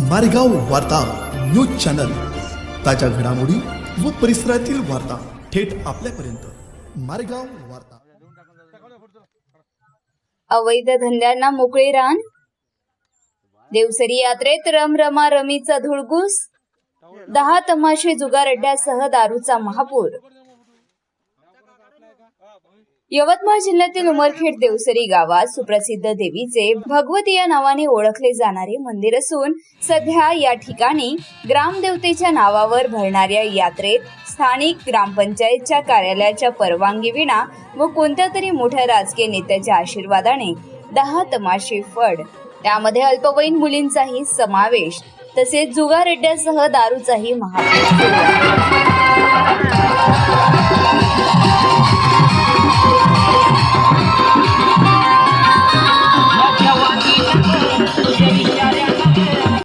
मारेगाव वार्ता news channel. ताज्या घडामोडी व परिसरातील वार्ता थेट आपल्यापर्यंत. मारेगाव वार्ता. अवैध धंद्यांना मोकळे रान? देवसरी यात्रेत रमरमा रमीचा धुळगूस? दहा तमाशे जुगार अड्ड्यासह दारूचा महापूर? यवतमाळ जिल्ह्यातील उमरखेड देवसरी गावात सुप्रसिद्ध देवीचे भगवती या नावाने ओळखले जाणारे मंदिर असून सध्या या ठिकाणी ग्रामदेवतेच्या नावावर भरणाऱ्या यात्रेत स्थानिक ग्रामपंचायतच्या कार्यालयाच्या परवानगी विना व कोणत्या तरी मोठ्या राजकीय नेत्याच्या आशीर्वादाने दहा तमाशे फड त्यामध्ये अल्पवयीन मुलींचाही समावेश तसेच जुगारेड्ड्यासह दारूचाही महापूर